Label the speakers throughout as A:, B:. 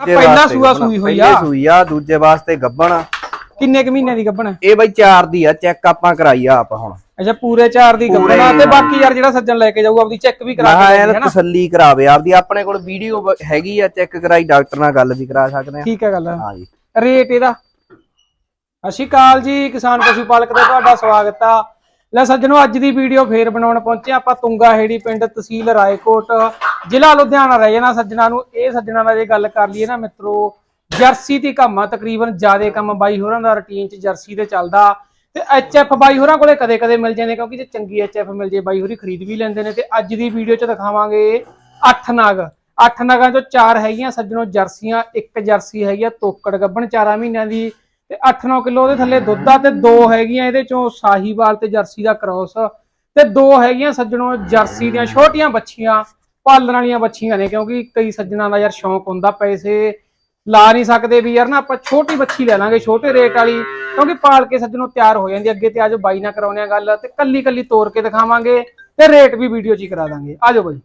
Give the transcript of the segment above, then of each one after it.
A: ਦੂਜੇ
B: ਪਹਿਲਾ
A: ਵਾਸਤੇ
B: ਸੂਆ
A: ਗੱਭਣ।
B: ਸੂਈ ਹੋਈ
A: ਪਹਿਲੇ
B: ਆ।
A: ਸੂਈ ਆ ਦੂਜੇ ਵਾਸਤੇ ਗੱਬਣ।
B: ਕਿੰਨੇ ਕੁ ਮਹੀਨਿਆਂ ਦੀ ਗੱਭਣ ਹੈ?
A: ਇਹ ਬਾਈ 4 ਦੀ ਆ ਚੈੱਕ ਆਪਾਂ ਕਰਾਈ ਆ ਆਪ ਹੁਣ।
B: ਅੱਛਾ ਪੂਰੇ 4 ਦੀ
A: ਪੂਰੇ
B: ਗੱਭਣ ਆ ਤੇ
A: ਹਾਂ।
B: ਬਾਕੀ ਯਾਰ ਜਿਹੜਾ ਸੱਜਣ ਲੈ ਕੇ ਜਾਊਗਾ ਆਪਦੀ ਚੈੱਕ ਵੀ ਕਰਾ
A: ਮੈਂ
B: ਕੇ
A: ਐਨ
B: ਦੇਣੀ ਹੈ ਨਾ।
A: ਤਸੱਲੀ ਕਰਾਵੇ ਆਪਦੀ ਆਪਣੇ ਕੋਲ ਵੀਡੀਓ ਹੈਗੀ ਆ ਚੈੱਕ ਕਰਾਈ ਡਾਕਟਰ ਨਾਲ ਗੱਲ ਵੀ ਕਰਾ ਸਕਦੇ ਆ।
B: ਠੀਕ ਹੈ ਗੱਲ।
A: ਹਾਂ ਜੀ।
B: ਰੇਟ ਇਹਦਾ। ਸਤਿ ਸ਼੍ਰੀ ਅਕਾਲ ਜੀ ਕਿਸਾਨ ਪਸ਼ੂ ਪਾਲਕ ਦਾ ਤੁਹਾਡਾ ਸਵਾਗਤ ਆ। ਲੈ ਸੱਜਣੋ ਅੱਜ ਦੀ ਵੀਡੀਓ ਫੇਰ ਬਣਾਉਣ ਪਹੁੰਚੇ ਆਪਾਂ ਤੁੰਗਾ ਹੇੜੀ ਪਿੰਡ ਤਹਿਸੀਲ ਰਾਏਕੋਟ। ਜ਼ਿਲ੍ਹਾ ਲੁਧਿਆਣਾ ਰਹਿ ਜਾਣਾ ਸੱਜਣਾ ਨੂੰ। ਇਹ ਸੱਜਣਾ ਨਾਲ ਜੇ ਗੱਲ ਕਰ ਲਈਏ ਨਾ ਮਿੱਤਰੋ, ਜਰਸੀ ਦੀ ਕੰਮ ਆ ਤਕਰੀਬਨ ਜਿਆਦੇ ਕੰਮ ਬਾਈ ਹੋਰਾਂ ਦਾ ਰੁਟੀਨ ਚ ਜਰਸੀ ਤੇ ਚੱਲਦਾ। ਤੇ ਐਚਐਫ ਬਾਈ ਹੋਰਾਂ ਕੋਲੇ ਕਦੇ-ਕਦੇ ਮਿਲ ਜਾਂਦੇ, ਕਿਉਂਕਿ ਜੇ ਚੰਗੀ ਐਚਐਫ ਮਿਲ ਜੇ, ਬਾਈ ਹੋਰੀ ਖਰੀਦ ਵੀ ਲੈਂਦੇ ਨੇ। ਤੇ ਅੱਜ ਦੀ ਵੀਡੀਓ ਚ ਦਿਖਾਵਾਂਗੇ 8 ਨਾਗ। 8 ਨਾਗਾਂ ਚੋਂ 4 ਹੈਗੀਆਂ ਸੱਜਣੋ ਜਰਸੀਆਂ, ਇੱਕ ਜਰਸੀ ਹੈਗੀ ਆ ਤੋਕੜ ਗੱਭਣ 4 ਮਹੀਨਿਆਂ ਦੀ। ਤੇ 8-9 ਕਿਲੋ ਉਹਦੇ ਥੱਲੇ ਦੁੱਧ ਆ ਤੇ ਦੋ ਹੈਗੀਆਂ ਇਹਦੇ ਚੋਂ ਸਾਹੀਵਾਲ ਤੇ ਜਰਸੀ ਦਾ ਕ੍ਰੋਸ ਤੇ ਦੋ ਹੈਗੀਆਂ ਸੱਜਣੋ ਜਰਸੀ ਦੀਆਂ ਛੋਟੀਆਂ ਬੱਚੀਆਂ। ਪਾਲਣ ਵਾਲੀਆਂ ਬੱਚੀਆਂ ਨੇ ਕਿਉਂਕਿ ਕਈ ਸੱਜਣਾ ਦਾ ਯਾਰ ਸ਼ੌਂਕ ਹੁੰਦਾ ਪੈਸੇ ਲਾ ਨਹੀਂ ਸਕਦੇ ਵੀ ਯਾਰ ਨਾ ਆਪਾਂ ਛੋਟੀ ਬੱਚੀ ਲੈ ਲਾਂਗੇ ਛੋਟੇ ਰੇਟ ਵਾਲੀ ਕਿਉਂਕਿ ਪਾਲ ਕੇ ਸੱਜਣੋ ਤਿਆਰ ਹੋ ਜਾਂਦੀ ਅੱਗੇ ਤੇ ਆਜੋ ਬਾਈ ਨਾਲ ਕਰਾਉਣੇ ਆ ਗੱਲ ਤੇ ਕੱਲੀ ਕੱਲੀ ਤੋੜ ਕੇ ਦਿਖਾਵਾਂਗੇ ਤੇ ਰੇਟ ਵੀ ਵੀਡੀਓ 'ਚ ਹੀ ਕਰਾ ਦਾਂਗੇ। ਆਜੋ ਬਾਈ।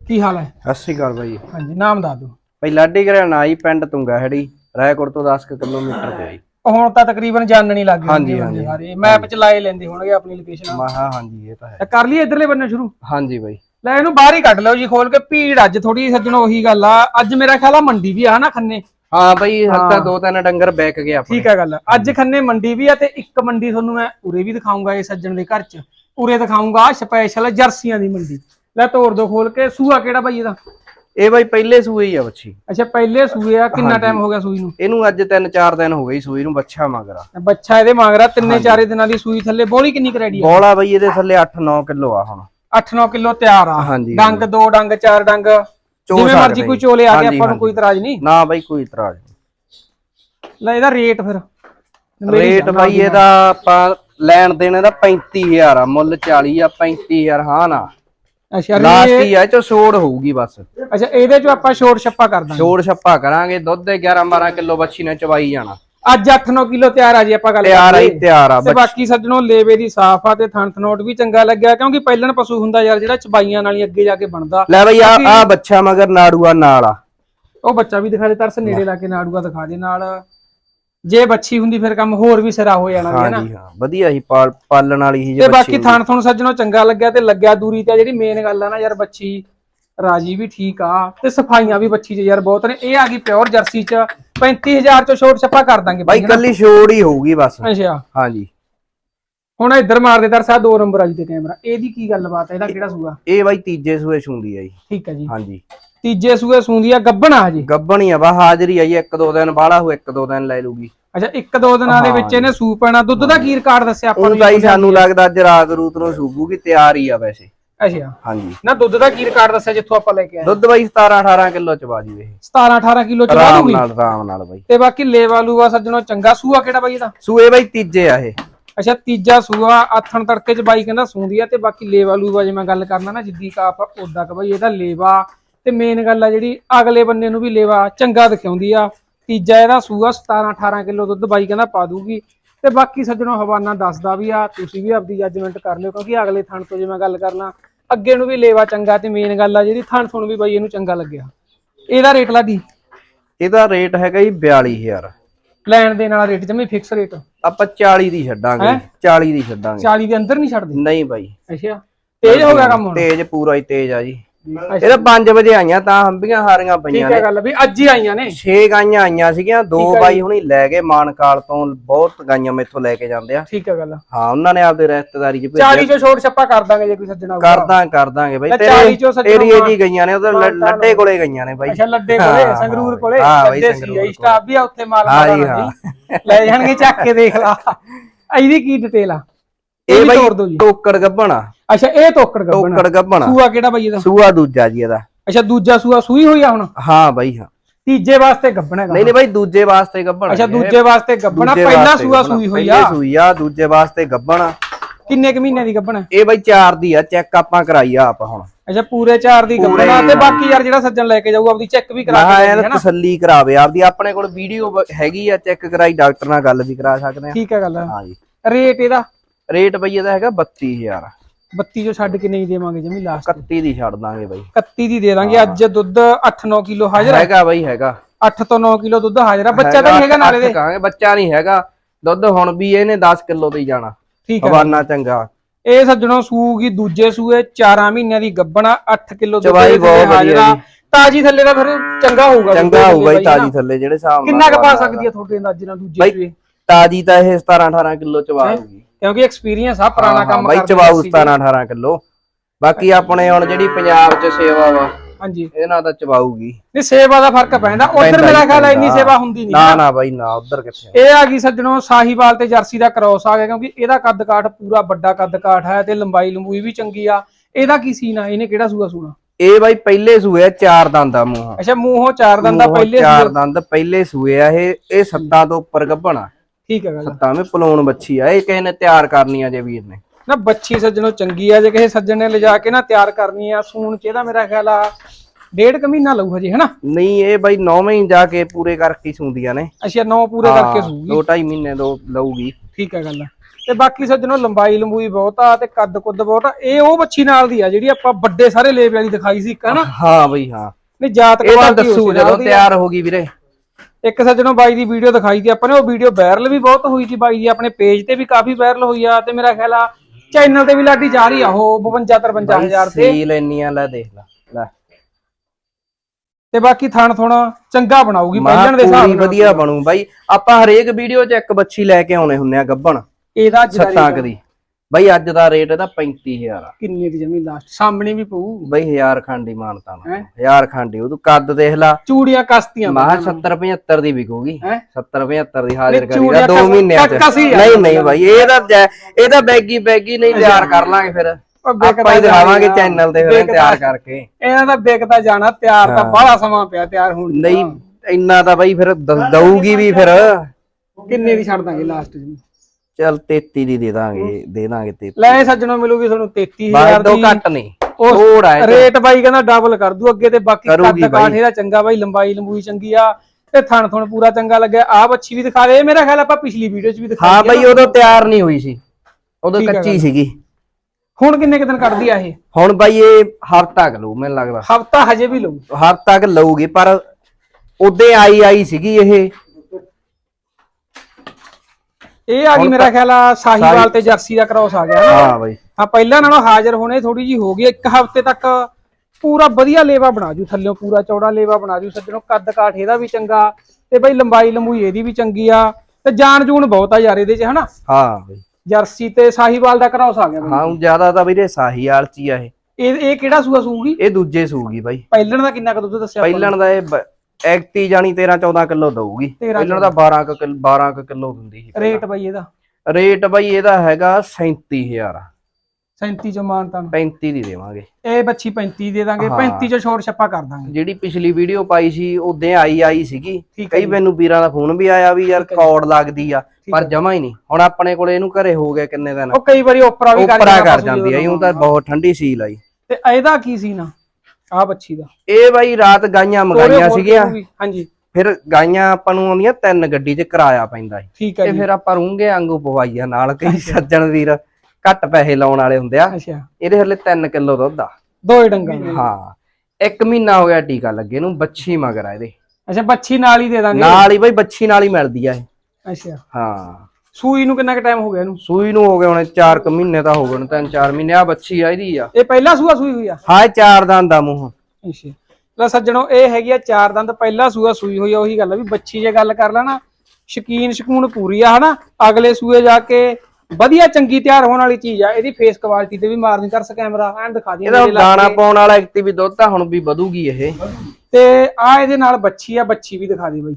B: ਕੀ ਹਾਲ ਹੈ?
A: ਸਤਿ ਸ਼੍ਰੀ ਅਕਾਲ ਬਾਈ।
B: ਹਾਂਜੀ ਨਾਮ ਦੱਸ ਦਿਓ।
A: ਭਾਈ ਲਾਡੀ ਘਰਾਣਾ ਆਈ ਪਿੰਡ ਤੁੰਗਾ ਹੈੜੀ ਰਾਏਕੋਟ ਤੋਂ 10 ਕੁ ਕਿਲੋਮੀਟਰ ਤੇ ਆਈ।
B: ਹੁਣ ਤਾਂ ਤਕਰੀਬਨ ਜਾਣਨ ਹੀ ਲੱਗ ਗਏ
A: ਹਾਂਜੀ, ਹਾਂਜੀ।
B: ਸਾਰੇ। ਮੈਪ ਚ ਲਾਏ ਲੈਂਦੇ ਹੋਣਗੇ ਆਪਣੀ ਲੋਕੇਸ਼ਨ
A: ਮਹਾ ਹਾਂਜੀ ਇਹ ਤਾਂ ਹੈ।
B: ਕਰ ਲਈਏ ਇਧਰਲੇ ਬੰਨੇ ਸ਼ੁਰੂ?
A: ਹਾਂਜੀ ਬਾਈ।
B: ਲੈ ਇਹਨੂੰ ਬਾਹਰ ਹੀ ਕੱਢ ਲਓ ਜੀ ਖੋਲ ਕੇ ਭੀੜ ਅੱਜ ਥੋੜੀ ਸੱਜਣੋ ਉਹੀ ਗੱਲ ਆ। ਅੱਜ ਮੇਰਾ ਖਿਆਲ ਆ ਮੰਡੀ ਵੀ ਆ ਹਨਾ ਖੰਨੇ?
A: ਹਾਂ ਬਾਈ ਹੱਤਾ ਦੋ ਤਿੰਨ ਡੰਗਰ ਬੈਕ ਗਏ ਆਪਣੇ।
B: ਠੀਕ ਹੈ ਗੱਲ। ਅੱਜ ਖੰਨੇ ਮੰਡੀ ਵੀ ਆ ਤੇ ਇੱਕ ਮੰਡੀ ਤੁਹਾਨੂੰ ਮੈਂ ਉਰੇ ਵੀ ਦਿਖਾਉਂਗਾ ਇਹ ਸੱਜਣ ਦੇ ਘਰ ਚ। ਉਰੇ ਦਿਖਾਉਂਗਾ ਸਪੈਸ਼ਲ ਜਰਸੀਆਂ ਦੀ ਮੰਡੀ। ਲੈ ਤੋੜ ਦੋ ਖੋਲ ਕੇ। ਸੂਆ ਕਿਹੜਾ ਬਾਈ ਇਹਦਾ?
A: ਇਹ ਬਾਈ ਪਹਿਲੇ ਸੂਏ ਹੀ ਆ ਬੱਚੀ।
B: ਅੱਛਾ ਪਹਿਲੇ ਸੂਏ ਆ ਕਿੰਨਾ ਟਾਈਮ ਹੋ ਗਿਆ ਸੂਈ ਨੂੰ?
A: ਇਹਨੂੰ ਅੱਜ 3-4 ਦਿਨ ਹੋ ਗਏ ਸੂਈ ਨੂੰ ਬੱਚਾ ਮਗਰਾ।
B: ਬੱਚਾ ਇਹਦੇ ਮੰਗ ਰਿਹਾ ਤਿੰਨੇ ਚਾਰੇ ਦਿਨਾਂ ਦੀ ਸੂਈ ਥੱਲੇ। ਬੋਲੀ ਕਿੰਨੀ ਕਰੈਡੀ ਆ?
A: ਬੋਲਾ ਬਾਈ ਇਹਦੇ ਥੱਲੇ 8-9 ਕਿਲੋ ਆ ਹੁਣ।
B: 8-9 ਕਿਲੋ ਤਿਆਰ ਆ।
A: ਹਾਂਜੀ,
B: ਡੰਗ ਦੋ ਡੰਗ ਚਾਰ ਡੰਗ। ਜਿਵੇਂ ਮਰਜ਼ੀ ਕੋਈ ਚੋਲੇ ਆ ਗਿਆ ਆਪਾਂ ਨੂੰ ਕੋਈ ਇਤਰਾਜ਼ ਨਹੀਂ।
A: ਨਾ ਬਾਈ ਕੋਈ ਇਤਰਾਜ਼ ਨਹੀਂ।
B: ਲੈ ਇਹਦਾ ਰੇਟ ਫਿਰ।
A: ਰੇਟ ਬਾਈ ਇਹਦਾ ਆਪਾਂ ਲੈਣ ਦੇਣ ਇਹਦਾ 35000 ਆ ਮੁੱਲ 40 ਆ 35000 ਹਾਂ ਨਾ।
B: ਅੱਛਾ
A: ਲਾਸਟ ਹੀ ਆ ਇਹ ਚੋ ਛੋੜ ਹੋਊਗੀ ਬਸ।
B: ਅੱਛਾ ਇਹਦੇ ਚੋਂ ਆਪਾਂ ਛੋਟ ਛੱਪਾ ਕਰ ਦਾਂਗੇ।
A: ਛੋੜ ਛੱਪਾ ਕਰਾਂਗੇ ਦੁੱਧ ਦੇ 11-12 ਕਿਲੋ ਬੱਚੀ ਨੇ ਚਵਾਈ ਜਾਣਾ।
B: ਅੱਜ 8-9 ਕਿਲੋ ਤਿਆਰ ਆ ਜੀ ਆਪਾਂ ਗੱਲ
A: ਤਿਆਰ ਆ ਤਿਆਰ ਆ
B: ਤੇ ਬਾਕੀ ਸੱਜਣੋ ਲੇਵੇ ਦੀ ਸਾਫ਼ ਆ ਤੇ ਥਣ ਥਨੋਟ ਵੀ ਚੰਗਾ ਲੱਗਿਆ ਕਿਉਂਕਿ ਪਹਿਲਣ ਪਸ਼ੂ ਹੁੰਦਾ ਯਾਰ ਜਿਹੜਾ ਚਬਾਈਆਂ ਨਾਲ ਹੀ ਅੱਗੇ ਜਾ ਕੇ ਬਣਦਾ।
A: ਲੈ ਬਈ ਆ ਆ ਬੱਚਾ ਮਗਰ ਨਾੜੂਆ ਨਾਲ ਆ।
B: ਉਹ ਬੱਚਾ ਵੀ ਦਿਖਾ ਦੇ ਤਰਸ ਨੇੜੇ ਲਾ ਕੇ ਨਾੜੂਆ ਦਿਖਾ ਦੇ ਨਾਲ। ਜੇ ਬੱਚੀ ਹੁੰਦੀ ਫਿਰ ਕੰਮ ਹੋਰ ਵੀ ਸਿਰਾ ਹੋ ਜਾਣਾ ਸੀ ਹਨਾ
A: ਹਾਂਜੀ ਹਾਂ ਵਧੀਆ ਹੀ ਪਾਲ- ਪਾਲਣ ਵਾਲੀ ਹੀ
B: ਤੇ ਬਾਕੀ ਥਣ ਥਣ ਸੱਜਣੋ ਚੰਗਾ ਲੱਗਿਆ ਤੇ ਲੱਗਿਆ ਦੂਰੀ ਤੇ ਆ ਜਿਹੜੀ ਮੇਨ ਗੱਲ ਆ ਨਾ ਯਾਰ ਬੱਚੀ ਰਾਜੀ ਵੀ ਠੀਕ ਆ ਤੇ ਸਫਾਈਆਂ ਵੀ ਬੱਚੀ 'ਚ ਯਾਰ ਬਹੁਤ ਨੇ। ਇਹ ਆ ਗਈ ਪਿਓਰ ਜਰਸੀ 'ਚ 35000 ਚੋਂ ਛੋਟ ਛੱਪਾ ਕਰ ਦਾਂਗੇ
A: ਬਾਈ ਕੱਲੀ ਛੋੜ ਹੀ ਹੋਊਗੀ ਬਸ।
B: ਅੱਛਾ।
A: ਹਾਂਜੀ।
B: ਹੁਣ ਇੱਧਰ ਮਾਰ ਦੇ ਤਰਸਾ ਦੋ ਨੰਬਰ ਵਾਲੀ ਤੇ ਕੈਮਰਾ। ਇਹਦੀ ਕੀ ਗੱਲਬਾਤ ਹੈ ਇਹਦਾ ਕਿਹੜਾ ਸੂਆ?
A: ਇਹ ਬਾਈ ਤੀਜੇ ਸੂਏ ਛੁੰਦੀ ਆ ਜੀ।
B: ਠੀਕ ਹੈ ਜੀ।
A: ਹਾਂਜੀ।
B: ਤੀਜੇ ਸੂਏ ਸੂੰਦੀ ਆ ਗੱਬਣਾ ਹਜੇ।
A: ਗੱਬਣ ਹੀ ਆ ਬਾ ਹਾਜ਼ਰੀ ਆ ਜੀ ਇੱਕ ਦੋ ਦਿਨ ਬਾਹਲਾ ਹੋ ਇੱਕ ਦੋ ਦਿਨ ਲੈ ਲੂਗੀ।
B: ਅੱਛਾ ਇੱਕ ਦੋ ਦਿਨਾਂ ਦੇ ਵਿੱਚ ਇਹਨੇ ਸੂ ਪੈਣਾ। ਦੁੱਧ ਦਾ ਕੀ ਰਿਕਾਰਡ ਦੱਸਿਆ ਆਪਾਂ ਨੂੰ
A: ਹੀ ਸਾਨੂੰ ਲੱਗਦਾ ਅੱਜ ਰਾਤ ਰੂਤ ਨੂੰ ਸੂਬੂਗੀ ਤਿਆਰ ਹੀ ਆ ਵੈਸੇ।
B: ਅੱਛਾ।
A: ਹਾਂਜੀ।
B: ਨਾ ਦੁੱਧ ਦਾ ਕੀ ਰਿਕਾਰਡ ਦੱਸਿਆ ਜਿੱਥੋਂ ਆਪਾਂ ਲੈ ਕੇ ਆਏ?
A: ਦੁੱਧ ਬਾਈ 17 18 ਕਿਲੋ ਚਵਾ ਜੀ ਇਹ।
B: 17 18 ਕਿਲੋ ਚ
A: ਆਰਾਮ
B: ਵਾਧੂਗੀ
A: ਨਾਲ ਆਰਾਮ ਨਾਲ ਬਾਈ।
B: ਤੇ ਬਾਕੀ ਲੇਵਾ ਲੂਆ ਸੱਜਣੋ ਚੰਗਾ ਸੂਆ ਕਿਹੜਾ ਬਾਈ ਇਹਦਾ?
A: ਸੂਏ ਬਾਈ ਤੀਜੇ ਆ ਇਹ।
B: ਅੱਛਾ ਤੀਜਾ ਸੂਆ ਆਥਣ ਤੜਕੇ ਚ ਬਾਈ ਕਹਿੰਦਾ ਸੂੰਦੀ ਆ ਤੇ ਬਾਕੀ ਲੇਵਾ ਲੂਵਾ ਜੇ ਮੈਂ ਗੱਲ ਕਰਨਾ ਨਾ ਜਿੱਦੀ ਕਾਪ ਉਦਾਂ ਕ ਬਾਈ ਇਹਦਾ ਲੇਵਾ ਤੇ ਮੇਨ ਗੱਲ ਆ ਜਿਹੜੀ ਅਗਲੇ ਬੰਨੇ ਨੂੰ ਵੀ ਲੇਵਾ ਚੰਗਾ ਦਿਖਾਉਂਦੀ ਆ। ਤੀਜਾ ਇਹਦਾ ਸੂਆ 17 18 ਕਿਲੋ ਦੁੱਧ ਬਾਈ ਕਹਿੰਦਾ ਪਾ ਦੂਗੀ। ਤੇ ਬਾਕੀ ਸੱਜਣੋ ਹਵਾਨਾ ਦੱਸਦਾ ਵੀ ਆ ਤੁਸੀਂ ਵੀ ਆਪਦੀ ਜੱਜਮੈਂਟ ਕਰ ਲਿਓ ਕਿਉਂਕਿ ਅਗਲੇ ਥਣ ਤੋਂ ਜੇ ਮੈਂ ਗੱਲ ਕਰਨਾ ਅੱਗੇ ਨੂੰ ਵੀ ਲੇਵਾ ਚੰਗਾ ਤੇ ਮੇਨ ਗੱਲ ਆ ਜਿਹੜੀ ਥਣ ਸੁਣ ਵੀ ਬਾਈ ਇਹਨੂੰ ਚੰਗਾ ਲੱਗਿਆ। ਇਹਦਾ ਰੇਟ ਲਾਡੀ
A: ਇਹਦਾ ਰੇਟ ਹੈਗਾ ਜੀ 42000
B: ਲੈਣ ਦੇਣ ਵਾਲਾ ਰੇਟ ਜਮੀ ਫਿਕਸ ਰੇਟ
A: ਆਪਾਂ 40 ਦੀ ਛੱਡਾਂਗੇ 40 ਦੀ ਛੱਡਾਂਗੇ।
B: 40 ਦੇ ਅੰਦਰ ਨਹੀਂ ਛੱਡਦੇ?
A: ਨਹੀਂ ਬਾਈ।
B: ਅੱਛਾ ਤੇਜ਼ ਹੋ ਗਿਆ ਕੰਮ ਹੁਣ।
A: ਤੇਜ ਪੂਰਾ ਹੀ ਤੇਜ ਆ ਜੀ। ਇਹਦਾ 5 ਵਜੇ ਆਈਆਂ ਤਾਂ ਹੰਬੀਆਂ ਹਾਰੀਆਂ
B: ਠੀਕ
A: ਪਈਆਂ
B: ਹੈ
A: ਨੇ।
B: ਗੱਲ ਵੀ ਅੱਜ ਹੀ ਆਈਆਂ ਨੇ।
A: 6 ਗਾਈਆਂ ਆਈਆਂ ਸੀਗੀਆਂ ਦੋ ਬਾਈ ਹੁਣੀ ਲੈ ਗਏ ਮਾਨਕਾਲ ਤੋਂ ਬਹੁਤ ਗਾਈਆਂ ਮੈਥੋਂ ਲੈ ਕੇ ਜਾਂਦੇ ਆ।
B: ਠੀਕ ਹੈ ਗੱਲ।
A: ਹਾਂ ਉਹਨਾਂ ਨੇ ਆਪਦੇ ਰਿਸ਼ਤੇਦਾਰੀ ਚ ਭੇਜਿਆ।
B: 40 ਚੋਂ ਛੋਟ ਛੱਪਾ ਕਰ ਦਾਂਗੇ ਜੇ ਕੋਈ ਸੱਜਣਾ ਹੋਊਗਾ।
A: ਕਰਦਾਂ ਕਰਦਾਂਗੇ ਬਾਈ।
B: ਤਾਂ
A: ਤੇਰੇ
B: 40 ਚੋਂ ਸੱਜਣੋਂ
A: ਏਰੀਏ ਜੀ ਗਈਆਂ ਨੇ ਉਧਰ ਲੱਡੇ ਕੋਲੇ ਗਈਆਂ ਨੇ ਬਾਈ।
B: ਅੱਛਾ ਲੱਡੇ ਕੋਲੇ
A: ਹਾਂ,
B: ਸੰਗਰੂਰ ਕੋਲੇ।
A: ਹਾਂ ਬਈ, ਸੰਗਰੂਰ
B: ਸਟਾਫ ਵੀ ਆ ਉੱਥੇ ਮਾਲ
A: ਹਾਂ ਜੀ,
B: ਮਾਰਾ ਲੈ ਜਾਣਗੇ ਚੱਕ ਕੇ ਦੇਖ ਲਾ। ਇਹਦੀ ਕੀ ਡਿਟੇਲ ਆ? ਇਹ
A: ਇਹ
B: ਵੀ ਤੋੜ ਦੋ ਜੀ।
A: ਟੋਕੜ ਗੱਬਣਾ
B: ਅੱਛਾ ਇਹ ਤੋਕੜ ਗੱਬਣਾ
A: ਟੋਕੜ ਗੱਬਣਾ
B: ਸੂਆ ਕਿਹੜਾ ਬਾਈ ਇਹਦਾ?
A: ਸੂਆ ਦੂਜਾ ਜੀ ਇਹਦਾ।
B: ਅੱਛਾ ਦੂਜਾ ਸੂਆ ਸੂਈ ਹੋਈ ਆ ਹੁਣ?
A: ਹਾਂ ਬਾਈ ਹਾਂ।
B: ਤੀਜੇ ਵਾਸਤੇ ਗੱਬਣਾ ਹੈਗਾ।
A: ਨਹੀਂ ਨਹੀਂ ਬਾਈ ਦੂਜੇ ਵਾਸਤੇ ਗੱਬਣਾ
B: ਅੱਛਾ ਦੂਜੇ ਵਾਸਤੇ ਗੱਬਣਾ ਪਹਿਲਾ ਸੂਆ
A: ਗੱਭਣਾ।
B: ਸੂਈ ਹੋਈ
A: ਪਹਿਲੇ
B: ਆ।
A: ਸੂਈ ਆ ਦੂਜੇ ਵਾਸਤੇ ਗੱਬਣਾ
B: ਕਿੰਨੇ ਕੁ ਮਹੀਨਿਆਂ ਦੀ ਗੱਬਣਾ
A: ਇਹ ਬਾਈ 4 ਦੀ ਆ ਚੈੱਕ ਆਪਾਂ ਕਰਾਈ ਆ ਆਪ ਹੁਣ।
B: ਅੱਛਾ ਪੂਰੇ 4 ਦੀ ਗੱਬਣਾ ਤੇ। ਬਾਕੀ ਯਾਰ ਜਿਹੜਾ ਸੱਜਣ ਲੈ ਕੇ ਜਾਊਗਾ ਆਪਦੀ ਚੈੱਕ ਵੀ ਕਰਾ ਕੇ ਦੇਣੀ
A: ਤਸੱਲੀ ਕਰਾਵੇ ਆਪਦੀ ਆਪਣੇ ਕੋਲ ਵੀਡੀਓ ਹੈਗੀ ਆ ਚੈੱਕ ਕਰਾਈ ਡਾਕਟਰ ਨਾਲ ਗੱਲ ਵੀ ਕਰਾ ਸਕਦੇ ਆ।
B: ਠੀਕ ਹੈ ਗੱਲ।
A: ਹਾਂ ਜੀ।
B: ਰੇਟ ਇਹਦਾ?
A: ਰੇਟ ਬਈ ਇਹਦਾ ਹੈਗਾ 32000
B: 32 ਜੋ ਛੱਡ ਕੇ ਨਹੀਂ ਦੇਵਾਂਗੇ ਜਮੀ ਲਾਸਟ
A: 31 ਦੀ ਛੱਡ ਦਾਂਗੇ ਬਾਈ।
B: 31 ਦੀ ਦੇ ਦਾਂਗੇ। ਅੱਜ ਦੁੱਧ 8-9 ਕਿਲੋ ਹਾਜ਼ਰ ਹੈ
A: ਹੈਗਾ ਬਾਈ ਹੈਗਾ।
B: 8 ਤੋਂ 9 ਕਿਲੋ ਦੁੱਧ ਹਾਜ਼ਰ ਹੈ ਬੱਚਾ ਤਾਂ ਨਹੀਂ ਹੈਗਾ ਨਾਲੇ ਦੇ।
A: ਕਹਾਂਗੇ ਬੱਚਾ ਨਹੀਂ ਹੈਗਾ। ਦੁੱਧ ਹੁਣ ਵੀ ਇਹਨੇ 10 ਕਿਲੋ ਤੇ ਹੀ ਜਾਣਾ।
B: ਠੀਕ ਹੈ
A: ਹਵਾਨਾ ਚੰਗਾ।
B: ਇਹ ਸੱਜਣੋ ਸੂਗੀ ਦੂਜੇ ਸੂਏ 4 ਮਹੀਨਿਆਂ ਦੀ ਗੱਬਣਾ 8 ਕਿਲੋ ਦੁੱਧ
A: ਚਵਾਈ
B: ਦੇ
A: ਬਹੁਤ ਵਧੀਆ
B: ਆ। ਤਾਜੀ ਥੱਲੇ ਦਾ ਫਿਰ ਚੰਗਾ ਹੋਊਗਾ।
A: ਚੰਗਾ ਹੋਊਗਾ ਜੀ। ਤਾਜੀ ਥੱਲੇ ਜਿਹੜੇ ਹਿਸਾਬ ਨਾਲ
B: ਕਿੰਨਾ ਕੁ ਪਾ ਸਕਦੀ ਹੈ ਤੁਹਾਡੇ ਅੰਦਾਜ਼ੇ ਨਾਲ ਦੂਜੇ ਸੂਏ?
A: ਤਾਜੀ ਤਾਂ ਇਹ 17 18 ਕਿਲੋ ਚਵਾਊਗੀ
B: ਕਿਉਂਕਿ ਐਕਸਪੀਰੀਅੰਸ ਆ ਪੁਰਾਣਾ ਕੰਮ
A: ਬਾਈ
B: ਕਰਦੇ
A: ਚਵਾਊ। 17 18 ਕਿਲੋ। ਬਾਕੀ ਆਪਣੇ ਹੁਣ ਜਿਹੜੀ ਪੰਜਾਬ 'ਚ ਸੇਵਾ ਵਾ
B: ਹਾਂਜੀ।
A: ਇਹਨਾਂ ਦਾ ਚਵਾਊਗੀ
B: ਨਹੀਂ ਸੇਵਾ ਦਾ ਫ਼ਰਕ ਪੈਂਦਾ। ਉਧਰ
A: ਪੈਂਦਾ
B: ਮੇਰਾ
A: ਹੀ
B: ਖਿਆਲ ਹੈ ਇੰਨੀ
A: ਪੈਂਦਾ।
B: ਸੇਵਾ ਹੁੰਦੀ ਨਹੀਂ
A: ਨਾ ਨਾ। ਬਾਈ ਨਾ ਉਧਰ ਕਿੱਥੇ
B: ਇਹ ਆ ਗਈ ਸੱਜਣੋ ਸਾਹੀਵਾਲ ਤੇ ਜਰਸੀ ਦਾ ਕ੍ਰੋਸ ਆ ਗਿਆ ਕਿਉਂਕਿ ਇਹਦਾ ਕੱਦ ਕਾਠ ਪੂਰਾ ਵੱਡਾ ਕੱਦ ਕਾਠ ਹੈ ਤੇ ਲੰਬਾਈ ਲੰਬੂਈ ਵੀ ਚੰਗੀ ਆ। ਇਹਦਾ ਕੀ ਸੀਨ ਆ? ਇਹਨੇ ਕਿਹੜਾ ਸੂਆ ਸੂਣਾ?
A: ਇਹ ਬਾਈ ਪਹਿਲੇ ਸੂਏ ਆ, ਚਾਰ ਦੰਦ ਆ ਮੂੰਹ।
B: ਅੱਛਾ ਮੂੰਹੋਂ ਚਾਰ ਦੰਦ ਦਾ
A: ਮੂੰਹੋਂ
B: ਪਹਿਲੇ
A: ਚਾਰ ਦੰਦ ਪਹਿਲੇ ਸੂਏ ਆ ਇਹ ਇਹ ਸੱਤਾਂ ਤੋਂ ਉੱਪਰ ਗੱਭਣਾ
B: ਠੀਕ ਹੈ ਗੱਲ।
A: ਸੱਤਾਂ ਵਿੱਚ ਪਲੋਣ ਬੱਚੀ ਆ ਇਹ ਕਿਸੇ ਨੇ ਤਿਆਰ ਕਰਨੀ ਆ ਜੇ ਵੀਰ ਨੇ।
B: ਨਾ ਬੱਚੀ ਸੱਜਣੋ ਚੰਗੀ ਆ ਜੇ ਕਿਸੇ ਸੱਜਣ ਨੇ ਲਿਜਾ ਕੇ ਨਾ ਤਿਆਰ ਕਰਨੀ ਆ ਸੂਣ ਚ ਇਹਦਾ ਮੇਰਾ ਖਿਆਲ ਆ ਡੇਢ ਕੁ ਮਹੀਨਾ ਲਊ ਹਜੇ ਹਨਾ?
A: ਨਹੀਂ ਇਹ ਬਾਈ 9 ਮਹੀਨੇ ਜਾ ਕੇ ਪੂਰੇ ਕਰਕੇ ਹੀ ਸੂੰਦੀਆਂ ਨੇ।
B: ਅੱਛਾ ਨੌ ਪੂਰੇ ਕਰਕੇ ਸੂਗੀ।
A: ਦੋ ਢਾਈ ਮਹੀਨੇ ਦੋ ਲਊਗੀ।
B: ਠੀਕ ਹੈ ਗੱਲ। ਤੇ ਬਾਕੀ ਸੱਜਣੋ ਲੰਬਾਈ ਲੰਬੂਈ ਬਹੁਤ ਆ ਤੇ ਕੱਦ ਕੁੱਦ ਬਹੁਤ ਆ ਇਹ ਉਹ ਬੱਚੀ ਨਾਲ ਦੀ ਆ ਜਿਹੜੀ ਆਪਾਂ ਵੱਡੇ ਸਾਰੇ ਲੇਬ ਵਾਲੀ ਦਿਖਾਈ ਸੀ ਇੱਕ ਹਨਾ?
A: ਹਾਂ ਬਈ ਹਾਂ।
B: ਨਹੀਂ ਜਾਤ
A: ਇਹ ਤਾਂ
B: ਕੁਆਲਿਟੀ
A: ਦੱਸੂ
B: ਉਸੇ ਨਾਲ
A: ਜਦੋਂ
B: ਦੀ ਆ।
A: ਤਿਆਰ ਹੋ ਗਈ ਵੀਰੇ।
B: ਇੱਕ ਸੱਜਣੋ ਬਾਈ ਦੀ ਵੀਡੀਓ ਦਿਖਾਈ ਸੀ ਆਪਾਂ ਨੇ ਉਹ ਵੀਡੀਓ ਵਾਇਰਲ ਵੀ ਬਹੁਤ ਹੋਈ ਸੀ ਬਾਈ ਦੀ ਆਪਣੇ ਪੇਜ ਤੇ ਵੀ ਕਾਫੀ ਵਾਇਰਲ ਹੋਈ ਆ ਤੇ ਮੇਰਾ ਖਿਆਲ ਆ ਚੈਨਲ ਤੇ ਵੀ ਲਾਡੀ ਜਾ ਰਹੀ ਆ ਉਹ 52 53000 ਤੇ।
A: ਸੀਲ ਇੰਨੀਆਂ ਲੈ ਦੇਖ ਲੈ ਲੈ।
B: ਤੇ ਬਾਕੀ ਥਣ ਥੋਣਾ ਚੰਗਾ ਬਣਾਉਗੀ ਪਹਿਲਣ ਦੇ ਹਿਸਾਬ ਨਾਲ।
A: ਵਧੀਆ ਬਣੂ ਬਾਈ। ਆਪਾਂ ਹਰੇਕ ਵੀਡੀਓ 'ਚ ਇੱਕ ਬੱਚੀ ਲੈ ਕੇ ਆਉਣੇ ਹੁੰਨੇ ਆ ਗੱਭਣ
B: ਇਹਦਾ ਅੱਜ ਦਾ।
A: ਬਾਈ ਅੱਜ ਦਾ ਰੇਟ ਇਹਦਾ 35000 ਆ।
B: ਕਿੰਨੇ ਦੀ ਜਮੀ ਲਾਸਟ ਸਾਹਮਣੇ ਵੀ ਪਊ।
A: ਬਈ ਹਜ਼ਾਰ ਖੰਡੀ ਮਾਨਤਾ ਨਾ
B: ਹੈਂ?
A: ਹਜ਼ਾਰ ਖੰਡੀ ਉਹ ਤੂੰ ਕੱਦ ਦੇਖ ਲਾ।
B: ਚੂੜੀਆਂ ਕਸਤੀਆਂ
A: ਮਾ 70 75 ਦੀ ਵਿਕੂਗੀ।
B: ਹੈਂ?
A: 70 75 ਦੀ ਹਾਜ਼ਰ
B: ਨਹੀਂ,
A: ਕਰੀਦਾ
B: ਚੂੜੀਆਂ
A: 2
B: ਕਸ-
A: ਮਹੀਨਿਆਂ ਚ।
B: ਕਸ- ਕਸ ਹੀ ਆ।
A: ਨਹੀਂ ਨਹੀਂ ਬਾਈ ਇਹ ਤਾਂ ਜੈ- ਇਹ ਤਾਂ ਬੈਗੀ ਬੈਗੀ ਨਹੀਂ ਤਿਆਰ ਕਰ ਲਾਂਗੇ ਫਿਰ। ਆਪਾਂ ਹੀ ਦਿਖਾਵਾਂਗੇ। ਚੈਨਲ ਤੇ ਫਿਰ ਤਿਆਰ ਕਰਕੇ।
B: ਇਹਨਾਂ ਦਾ ਵਿਕਦਾ ਜਾਣਾ ਤਿਆਰ ਤਾਂ ਬਾਹਲਾ ਸਮਾਂ ਪਿਆ ਤਿਆਰ ਹੋਣ ਨੂੰ।
A: ਨਹੀਂ ਇੰਨਾ ਤਾਂ ਬਾਈ ਫਿਰ ਦ- ਦਊਗੀ ਵੀ ਫਿਰ।
B: ਕਿੰਨੇ ਦੀ ਛੱਡ ਦਾਂਗੇ ਲਾਸਟ ਜੀ
A: ਚਲ 33 ਦੀ ਦੇ ਦਾਂਗੇ ਦੇ ਦਾਂਗੇ 33
B: ਲੈ ਸੱਜਣੋ ਮਿਲੂਗੀ ਤੁਹਾਨੂੰ 33000
A: ਬਾਈ ਦੋ। ਘੱਟ ਨਹੀਂ। ਥੋੜਾ ਹੈ
B: ਰੇਟ ਬਾਈ ਕਹਿੰਦਾ ਡਬਲ ਕਰ ਦੂ ਅੱਗੇ ਤੇ ਬਾਕੀ ਕੱਦ। ਕਾਠ ਇਹਦਾ ਚੰਗਾ ਬਾਈ ਲੰਬਾਈ ਲੰਬੂਈ ਚੰਗੀ ਆ ਤੇ ਥਣ ਥਣ ਪੂਰਾ ਚੰਗਾ ਲੱਗਿਆ। ਆ ਬੱਚੀ ਵੀ ਦਿਖਾ ਦੇ। ਮੇਰਾ ਖਿਆਲ ਆਪਾਂ ਪਿਛਲੀ ਵੀਡੀਓ 'ਚ ਵੀ ਦਿਖਾਈ
A: ਹਾਂ। ਬਾਈ ਉਦੋਂ ਤਿਆਰ ਨਹੀਂ ਹੋਈ ਸੀ। ਉਦੋਂ ਕੱਚੀ ਸੀਗੀ।
B: ਹੁਣ ਕਿੰਨੇ ਕੁ ਦਿਨ ਕੱਢਦੀ ਆ ਇਹ?
A: ਹੁਣ ਬਾਈ ਇਹ ਹਫਤਾ ਲਊ ਮੈਨੂੰ ਲੱਗਦਾ।
B: ਹਫਤਾ ਹਜੇ ਵੀ ਲਊ।
A: ਹਫਤਾ ਤੱਕ ਲਊਗੀ ਪਰ ਉਹਦੇ ਆਈ ਆਈ ਸੀਗੀ ਇਹ।
B: ਇਹ ਆ ਗਈ ਮੇਰਾ ਖਿਆਲ ਆ ਸਾਹੀਵਾਲ ਤੇ ਜਰਸੀ ਦਾ ਕ੍ਰਾਸ ਆ ਗਿਆ ਨਾ।
A: ਹਾਂ ਬਾਈ।
B: ਹਾਂ ਪਹਿਲਾਂ ਨਾਲੋਂ ਹਾਜ਼ਰ ਹੋਣੇ ਥੋੜੀ ਜੀ ਹੋ ਗਈ ਇੱਕ ਹਫ਼ਤੇ ਤੱਕ ਪੂਰਾ ਵਧੀਆ ਲੇਵਾ ਬਣਾ ਜੂ ਥੱਲਿਓਂ ਪੂਰਾ ਚੌੜਾ ਲੇਵਾ ਬਣਾ ਜੂ ਸੱਜਣੋ ਕੱਦ ਕਾਠ ਇਹਦਾ ਵੀ ਚੰਗਾ ਤੇ ਬਈ ਲੰਬਾਈ ਲੰਬੂਈ ਇਹਦੀ ਵੀ ਚੰਗੀ ਆ ਤੇ ਜਾਨ ਜੂਨ ਬਹੁਤ ਆ ਯਾਰ ਇਹਦੇ 'ਚ ਹਨਾ?
A: ਹਾਂ ਬਾਈ।
B: ਜਰਸੀ ਤੇ ਸਾਹੀਵਾਲ ਦਾ ਕ੍ਰਾਸ ਆ ਗਿਆ ਬਈ।
A: ਹਾਂ ਜ਼ਿਆਦਾ ਤਾਂ ਵੀਰੇ ਸਾਹੀਵਾਲ ਚ ਹੀ ਆ ਇਹ।
B: ਇਹ ਇਹ ਕਿਹੜਾ ਸੂਆ ਸੂਗੀ
A: ਇਹ ਦੂਜੇ ਸੂਗੀ ਬਾਈ।
B: ਪਹਿਲਣ ਦਾ ਕਿੰਨਾ ਕੁ ਦੁੱਧ ਦੱਸਿਆ
A: ਪਹਿਲਣ ਦਾ ਇਹ ਐਕਟੀ ਜਾਣੀ 13 14 ਕਿਲੋ ਦਊਗੀ।
B: 13
A: ਪਹਿਲਣ ਦਾ 12 ਕੁ ਕਿਲੋ 12 ਕੁ ਕਿਲੋ ਦਿੰਦੀ ਸੀ?
B: ਰੇਟ ਬਈ ਇਹਦਾ।
A: ਰੇਟ ਬਾਈ ਇਹਦਾ ਹੈਗਾ 37000
B: 37 ਚੋਂ ਮਾਨਤਾ ਨੂੰ
A: 35 ਦੀ ਦੇਵਾਂਗੇ।
B: ਇਹ ਬੱਚੀ 35 ਦੇ ਦਾਂਗੇ 35 ਚੋਂ ਛੋੜ ਛੱਪਾ ਕਰ ਦਾਂਗੇ।
A: ਜਿਹੜੀ ਪਿਛਲੀ ਵੀਡੀਓ ਪਾਈ ਸੀ ਉਹਦੇ ਆਈ ਆਈ ਸੀਗੀ। ਕਈ ਮੈਨੂੰ ਵੀਰਾਂ ਦਾ ਫੋਨ ਵੀ ਆਇਆ ਵੀ ਯਾਰ ਕੌੜ ਲੱਗਦੀ ਆ ਪਰ ਜਮਾ ਹੀ ਨਹੀਂ। ਹੁਣ ਆਪਣੇ ਕੋਲੇ ਇਹਨੂੰ ਘਰੇ ਹੋ ਗਏ ਕਿੰਨੇ ਦਿਨ।
B: ਉਹ ਕਈ ਵਾਰੀ ਓਪਰਾ ਵੀ ਕਰ ਜਾਂਦਾ
A: ਕਰ ਜਾਂਦੀ ਆ ਇਉਂ ਤਾਂ ਬਹੁਤ ਠੰਡੀ ਸੀਲ ਆਈ
B: ਤੇ ਇਹਦਾ ਕੀ ਸੀ ਨਾ ਆ ਬੱਚੀ ਦਾ।
A: ਇਹ ਬਾਈ ਰਾਤ ਗਾਈਆਂ ਮੰਗਾਈਆਂ ਸੀਗੀਆਂ।
B: ਹਾਂਜੀ।
A: ਫਿਰ ਗਾਈਆਂ ਆਪਾਂ ਨੂੰ ਆਉਂਦੀਆਂ ਤਿੰਨ ਗੱਡੀ 'ਚ ਕਿਰਾਇਆ ਪੈਂਦਾ ਸੀ।
B: ਠੀਕ ਹੈ
A: ਤੇ ਫਿਰ ਆਪਾਂ ਰੂੰਗੇ ਵਾਂਗੂ ਪਵਾਈਆ ਨਾਲ ਕਈ ਸੱਜਣ ਵੀਰ ਘੱਟ ਪੈਸੇ ਲਾਉਣ ਵਾਲੇ ਹੁੰਦੇ ਆ।
B: ਅੱਛਾ।
A: ਇਹਦੇ ਹਲੇ 3 ਕਿਲੋ ਦੁੱਧ ਆ।
B: ਦੋ ਹੀ ਡੰਗਾ
A: ਹਾਂ। ਇੱਕ ਮਹੀਨਾ ਹੋ ਗਿਆ ਟੀਕਾ ਲੱਗੇ ਨੂੰ ਬੱਚੀ ਮਗਰ ਆ ਇਹਦੇ।
B: ਅੱਛਾ ਬੱਚੀ ਨਾਲ ਹੀ ਦੇ ਦਾਂਗੇ।
A: ਨਾਲ ਹੀ ਬਾਈ ਬੱਚੀ ਨਾਲ ਹੀ ਮਿਲਦੀ ਆ ਇਹ।
B: ਅੱਛਾ।
A: ਹਾਂ।
B: ਸੂਈ ਨੂੰ ਕਿੰਨਾ ਕੁ ਟਾਈਮ ਹੋ ਗਿਆ ਇਹਨੂੰ?
A: ਸੂਈ ਨੂੰ ਹੋ ਗਏ ਹੁਣ 4 ਕੁ ਮਹੀਨੇ ਤਾਂ ਹੋ ਗਏ ਨੇ ਤਿੰਨ ਚਾਰ ਮਹੀਨੇ ਆ ਬੱਚੀ ਆ ਇਹਦੀ ਆ।
B: ਇਹ ਪਹਿਲਾ ਸੂਆ ਸੂਈ ਹੋਈ ਆ?
A: ਹਾਂ ਇਹ ਚਾਰ ਦੰਦ ਆ ਮੂੰਹ।
B: ਅੱਛਾ। ਲੈ ਸੱਜਣੋ ਇਹ ਹੈਗੀ ਆ ਚਾਰ ਦੰਦ ਪਹਿਲਾ ਸੂਆ ਸੂਈ ਹੋਈ ਆ ਉਹੀ ਗੱਲ ਆ ਵੀ ਬੱਚੀ ਜੇ ਗੱਲ ਕਰ ਲੈਣਾ ਸ਼ਕੀਨ ਸ਼ਕੂਨ ਪੂਰੀ ਆ ਹਨਾ? ਅਗਲੇ ਸੂਏ ਜਾ ਕੇ ਵਧੀਆ ਚੰਗੀ ਤਿਆਰ ਹੋਣ ਵਾਲੀ ਚੀਜ਼ ਆ ਇਹਦੀ ਫੇਸ ਕੁਆਲਿਟੀ ਤੇ ਵੀ ਮਾਰਨੀ ਕਰ ਕੈਮਰਾ ਐਂ ਦਿਖਾ ਦੀ
A: ਇਹਦਾ ਹੁਣ ਦਾਣਾ ਪਾਉਣ ਵਾਲਾ ਇੱਕ ਵੀ ਦੁੱਧ ਤਾਂ ਹੁਣ ਵੀ ਵਧੂਗੀ ਇਹ।
B: ਤੇ ਆ ਇਹਦੇ ਨਾਲ ਬੱਚੀ ਆ ਬੱਚੀ ਵੀ ਦਿਖਾ ਦੇ ਬਾਈ।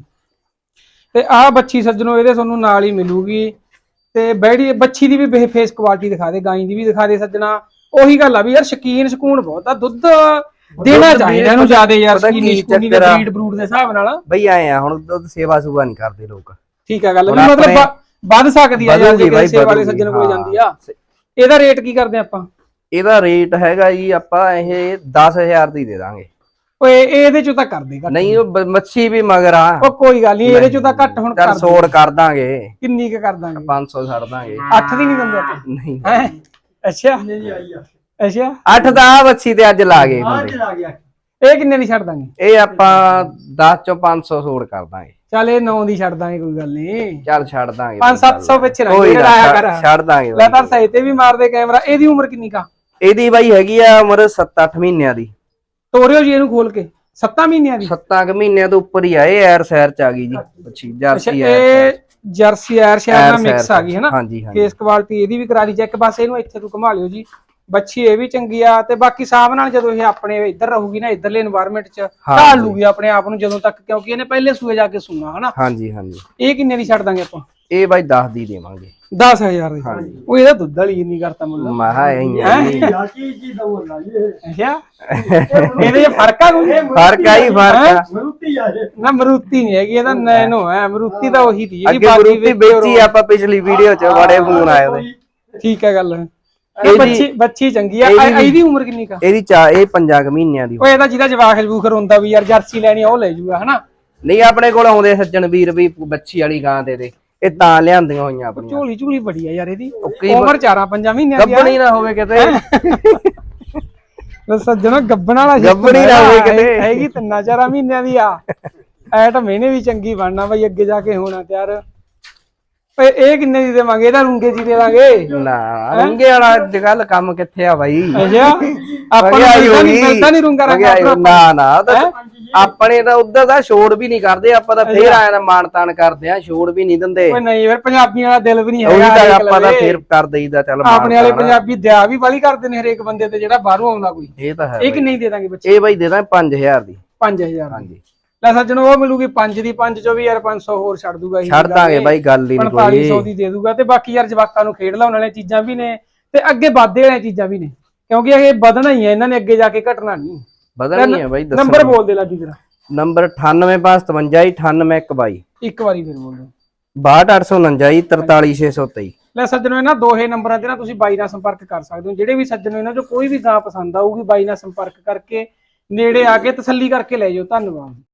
B: ਤੇ ਆ ਬੱਚੀ ਸੱਜਣੋ ਇਹਦੇ ਤੁਹਾਨੂੰ ਨਾਲ ਹੀ ਮਿਲੂਗੀ। ਤੇ ਬੈੜੀ ਬੱਚੀ ਦੀ ਵੀ ਫੇਸ ਕੁਆਲਿਟੀ ਦਿਖਾ ਦੇ ਗਾਂ ਦੀ ਵੀ ਦਿਖਾ ਦੇ ਸੱਜਣਾ। ਉਹੀ ਗੱਲ ਆ ਵੀ ਯਾਰ ਸ਼ਕੀਨ ਸ਼ਕੂਨ ਬਹੁਤ ਆ ਦੁੱਧ ਦੇਣਾ ਚਾਹੀਦਾ ਇਹਨੂੰ ਜ਼ਿਆਦਾ ਯਾਰ ਸ਼ਕੀਨੀ ਸ਼ਕੂਨੀ ਦੇ? ਬਰੀਡ ਬਰੂਡ ਦੇ ਹਿਸਾਬ ਨਾਲ।
A: ਬਈ ਆਏ ਆ ਹੁਣ ਦੁੱਧ ਸੇਵਾ ਸੁਭਾ ਨਹੀਂ ਕਰਦੇ ਲੋਕ।
B: ਠੀਕ ਆ ਗੱਲ ਮਤਲਬ ਵੱਧ ਸਕਦੀ ਆ ਯਾਰ ਜੇ ਕਿਸੇ ਵਾਲੇ ਸੱਜਣ ਕੋਲ। ਜਾਂਦੀ ਆ। ਇਹਦਾ ਰੇਟ ਕੀ ਕਰਦੇ ਆਪਾਂ?
A: ਇਹਦਾ ਰੇਟ ਹੈਗਾ ਜੀ ਆਪਾਂ ਇਹ 10000 ਦੀ ਦੇ ਦਾਂਗੇ।
B: ਓਏ ਇਹਦੇ ਚੋਂ ਤਾਂ ਕਰਦੇ ਘੱਟ
A: ਨਹੀਂ ਉਹ ਬ- ਮੱਛੀ ਵੀ ਮਗਰ ਆ।
B: ਉਹ ਕੋਈ ਗੱਲ ਨਹੀਂ ਇਹਦੇ ਚੋਂ ਤਾਂ ਘੱਟ ਹੁਣ
A: ਚੱਲ
B: ਕਰ
A: ਸੋੜ ਕਰ ਦਾਂਗੇ।
B: ਕਿੰਨੀ ਕੁ ਕਰ ਦਾਂਗੇ?
A: 500 ਛੱਡ ਦਾਂਗੇ।
B: 8 ਦੀ ਨਹੀਂ ਦਿੰਦੇ ਆਪਾਂ?
A: ਨਹੀਂ।
B: ਹੈ? ਅੱਛਾ।
C: ਨਹੀਂ ਆਈ ਆ
B: ਅੱਛਾ।
A: ਅੱਠ ਦਾ ਵੱਛੀ ਤੇ ਅੱਜ ਲਾ ਗਏ
C: ਆ ਚਲਾ ਗਿਆ
B: ਇਹ ਕਿੰਨੇ ਦੀ ਛੱਡ ਦਾਂਗੇ?
A: ਇਹ ਆਪਾਂ 10 ਚੋਂ 500 ਛੋੜ ਕਰ ਦਾਂਗੇ।
B: ਚੱਲ ਇਹ 9 ਦੀ ਛੱਡ ਦਾਂਗੇ ਕੋਈ ਗੱਲ ਨਹੀਂ।
A: ਚੱਲ ਛੱਡ ਦਾਂਗੇ।
B: 5-700 ਵਿੱਚ ਨਾ
A: ਕੋਈ ਨਾ,
B: ਕਰ।
A: ਛੱਡ ਦਾਂਗੇ
B: ਲੈ। ਤਾਂ ਸਹੀ ਤੇ ਵੀ ਮਾਰਦੇ ਕੈਮਰਾ ਇਹਦੀ ਉਮਰ ਕਿੰਨੀ ਕਾ
A: ਇਹਦੀ ਬਾਈ ਹੈਗੀ ਆ ਉਮਰ 7-8 ਮਹੀਨਿਆਂ ਦੀ।
B: ਤੋਰਿਓ ਜੀ ਇਹਨੂੰ ਖੋਲ ਕੇ। 7 ਮਹੀਨਿਆਂ ਦੀ।
A: 7 ਕੁ ਮਹੀਨਿਆਂ ਤੋਂ ਉੱਪਰ ਹੀ ਆ ਇਹ ਐਰ ਸੈਰ ਚ ਆ ਗਈ ਜੀ।
B: ਅੱਛਾ
A: ਜਰਸੀ ਐਰ
B: ਇਹ ਜਰਸੀ ਐਰ ਸ਼ਹਿਰ ਨਾਲ ਮਿਕਸ ਆ ਗਈ ਹੈ ਨਾ?
A: ਹਾਂਜੀ
B: ਕੇਸ ਕੁਆਲਿਟੀ ਇਹਦੀ ਵੀ ਕਰਾ ਲਈ ਚੈੱਕ ਬਸ ਇਹਨੂੰ ਇੱਥੇ ਤੂੰ ਘੁਮਾ ਲਿਓ ਜੀ। ਬੱਚੀ ਇਹ ਵੀ ਚੰਗੀ ਆ ਤੇ ਬਾਕੀ ਸਾਹਬ ਨਾਲ ਜਦੋਂ ਇਹ ਆਪਣੇ ਇੱਧਰ ਰਹੂਗੀ ਨਾ ਇੱਧਰਲੇ এনवायरमेंट 'ਚ ਢਾਲ ਲੂਗੀ ਆਪਣੇ ਆਪ ਨੂੰ ਜਦੋਂ ਤੱਕ ਕਿਉਂਕਿ ਇਹਨੇ ਪਹਿਲੇ ਸੂਏ ਜਾ ਕੇ ਸੂਣਾ ਹਨਾ?
A: ਹਾਂਜੀ ਹਾਂਜੀ।
B: ਇਹ ਕਿੰਨੇ ਦੀ ਛੱਡ ਦਾਂਗੇ ਆਪਾਂ?
A: ਇਹ ਬਾਈ 10 ਦੀ ਦੇਵਾਂਗੇ।
B: 10000 ਦੀ। ਉਹ ਇਹਦਾ ਦੁੱਧ ਵਾਲੀ ਇੰਨੀ ਕਰਤਾ ਮੁੱਲ।
A: ਮੈਂ ਹਾਂ?
C: ਇਹ ਯਾਕੀ ਜੀ ਦਵੋਲਾ ਇਹ?
B: ਅੱਛਾ। ਇਹਦੇ ਫ਼ਰਕ ਆ ਕੋਈ?
A: ਫ਼ਰਕ ਆ ਹੀ ਫ਼ਰਕ ਆ।
C: ਮਰੂਤੀ ਆ ਜੇ।
B: ਨਾ ਮਰੂਤੀ ਨਹੀਂ ਹੈਗੀ ਇਹਦਾ ਨੈਨੋ ਹੈ ਮਰੂਤੀ ਤਾਂ ਉਹੀ ਦੀ ਜਿਹੜੀ ਬਾਕੀ ਵੇਚੀ
A: ਆਪਾਂ ਪਿਛਲੀ ਵੀਡੀਓ 'ਚ ਬੜੇ ਫੋਨ ਆਏ ਉਹਦੇ।
B: ਠੀਕ ਹੈ ਗੱਲ। ਇਹ ਬੱਚੀ ਬੱਚੀ ਚੰਗੀ ਆ।
A: ਇਹਦੀ ਵੀ-
B: ਇਹਦੀ ਉਮਰ ਕਿੰਨੀ ਕਾ
A: ਇਹਦੀ ਚਾ ਇਹ 5 ਮਹੀਨਿਆਂ ਦੀ
B: ਉਹ ਇਹਦਾ ਜਿਹਦਾ ਜਵਾਖ ਜਬੂਖਰ ਹੁੰਦਾ ਵੀ ਯਾਰ ਜਰਸੀ ਲੈਣੀ ਆ ਉਹ ਲੈ ਜੂਗਾ ਹਨਾ?
A: ਨਹੀਂ ਆਪਣੇ ਕੋਲ ਆਉਂਦੇ ਸੱਜਣ ਵੀਰ ਵੀ ਬੱਚੀ ਵਾਲੀ ਗਾਂ ਦੇ ਦੇ। ਇਹ ਤਾਂ ਲਿਆਂਦੀਆਂ ਹੋਈਆਂ ਆਪਣੀਆਂ।
B: ਝੋਲੀ ਝੋਲੀ ਬੜੀ ਆ ਯਾਰ ਇਹਦੀ। ਉਮਰ 4 5 ਮਹੀਨਿਆਂ ਦੀ ਆ।
A: ਗੱਬਣੀ ਨਾ ਹੋਵੇ ਕਿਤੇ।
B: ਲੈ ਸੱਜਣਾ ਗੱਬਣ ਵਾਲਾ
A: ਨਾ ਹੋਵੇ ਕਿਤੇ।
B: ਹੈਗੀ ਤਿੰਨਾਂ ਚਾਰਾਂ ਮਹੀਨਿਆਂ ਦੀ ਆ। ਐਟ ਮਹੀਨੇ ਵੀ ਚੰਗੀ ਬਣਨਾ ਬਈ ਅੱਗੇ ਜਾ ਕੇ ਹੋਣਾ ਤਿਆਰ। ਓਏ ਇਹ ਕਿੰਨੇ ਦੀ ਦੇਵਾਂਗੇ? ਇਹਦਾ ਰੂੰਗੇ ਜੀ ਦੇ ਦਾਂਗੇ
A: ਨਾ ਰੰਗੇ ਵਾਲਾ ਅੱਜ ਕੱਲ ਕੰਮ ਕਿੱਥੇ ਆ ਬਾਈ?
B: ਅੱਛਾ ਆਪਾਂ ਨੂੰ
A: ਮਹਿੰਗਾਈ
B: ਮਿਲਦਾ
A: ਹੋ
B: ਨਹੀਂ
A: ਗਈ।
B: ਮਿਲਦਾ ਨਹੀਂ ਰੂੰਗਾ ਰੰਗਾ
A: ਮਹਿੰਗਾਈ
B: ਆਪਣਾ।
A: ਹੋ- ਨਾ ਨਾ ਉਹ ਤਾਂ ਆਪਣੇ ਤਾਂ ਉਧਰ ਦਾ ਛੋੜ ਵੀ ਨਹੀਂ ਕਰਦੇ ਆਪਾਂ ਤਾਂ ਫੇਰ ਆਇਆ ਨਾ ਮਾਣ ਤਾਣ ਕਰਦੇ ਆ ਛੋੜ ਵੀ ਨਹੀਂ ਦਿੰਦੇ।
B: ਓਏ ਨਹੀਂ ਯਾਰ ਪੰਜਾਬੀਆਂ ਵਾਲਾ ਦਿਲ ਵੀ ਨਹੀਂ
A: ਉਹੀ
B: ਹੈਗਾ
A: ਤਾਂ
B: ਹਰੇਕ
A: ਆਪਾਂ ਤਾਂ। ਫੇਰ ਕਰ ਦਈਦਾ ਚੱਲ
B: ਆਪਣੇ ਵਾਲੇ। ਪੰਜਾਬੀ ਦਿਆ ਵੀ ਵਾਲੀ ਕਰਦੇ ਨੇ ਹਰੇਕ ਬੰਦੇ ਤੇ ਜਿਹੜਾ ਬਾਹਰੋਂ ਆਉਂਦਾ ਕੋਈ।
A: ਇਹ ਤਾਂ ਹੈ
B: ਇਹ। ਕਿੰਨੇ ਦੀ ਦੇ ਦਾਂਗੇ ਬੱਚੇ?
A: ਇਹ ਬਾਈ ਦੇ ਦਾਂ। 5000 ਦੀ।
B: 5000
A: ਹਾਂਜੀ।
B: ਲੈ ਸੱਜਣੋ ਉਹ ਮਿਲੂਗੀ 5 ਦੀ 5 ਚੋਂ ਵੀ ਯਾਰ 500 ਹੋਰ ਛੱਡ ਦੂਗਾ ਇਹੀ
A: ਛੱਡ ਦਾਂਗੇ। ਬਾਈ ਗੱਲ ਹੀ ਨਹੀਂ
B: 4500
A: ਕੋਈ।
B: ਦੀ ਦੇ ਦੂਗਾ ਤੇ ਬਾਕੀ ਯਾਰ ਜਵਾਕਾਂ ਨੂੰ ਖੇਡ ਲਾਉਣ ਵਾਲੀਆਂ ਚੀਜ਼ਾਂ ਵੀ ਨੇ ਤੇ ਅੱਗੇ ਵਾਧੇ ਵਾਲੀਆਂ ਚੀਜ਼ਾਂ ਵੀ ਨੇ। ਕਿਉਂਕਿ ਇਹ ਵਧਣਾ ਹੀ ਹੈ ਇਹਨਾਂ ਨੇ ਅੱਗੇ ਜਾ ਕੇ ਘਟਣਾ ਨਹੀਂ।
A: ਬਦਲਣੀ ਹੈ ਬਾਈ ਦੱਸੋ
B: ਨੰਬਰ ਬੋਲ ਦੇ ਲੱਗੀ ਤੇਰਾ
A: ਨੰਬਰ 98557 98122
B: ਇੱਕ ਵਾਰੀ ਫਿਰ ਬੋਲ ਦੇ
A: 62849 43623
B: ਲੈ ਸੱਜਣੋ ਇਹਨਾਂ ਦੋਹੇ ਨੰਬਰਾਂ ਤੇ ਨਾ ਤੁਸੀਂ ਬਾਈ ਨਾਲ ਸੰਪਰਕ ਕਰ ਸਕਦੇ ਹੋ। ਜਿਹੜੇ ਵੀ ਸੱਜਣ ਇਹਨਾਂ ਚੋਂ ਕੋਈ ਵੀ ਗਾਂ ਪਸੰਦ ਆਊਗੀ ਬਾਈ ਨਾਲ ਸੰਪਰਕ ਕਰਕੇ ਨੇੜੇ ਆ ਕੇ ਤਸੱਲੀ ਕਰਕੇ ਲੈ ਜਾਓ ਧੰਨਵਾਦ।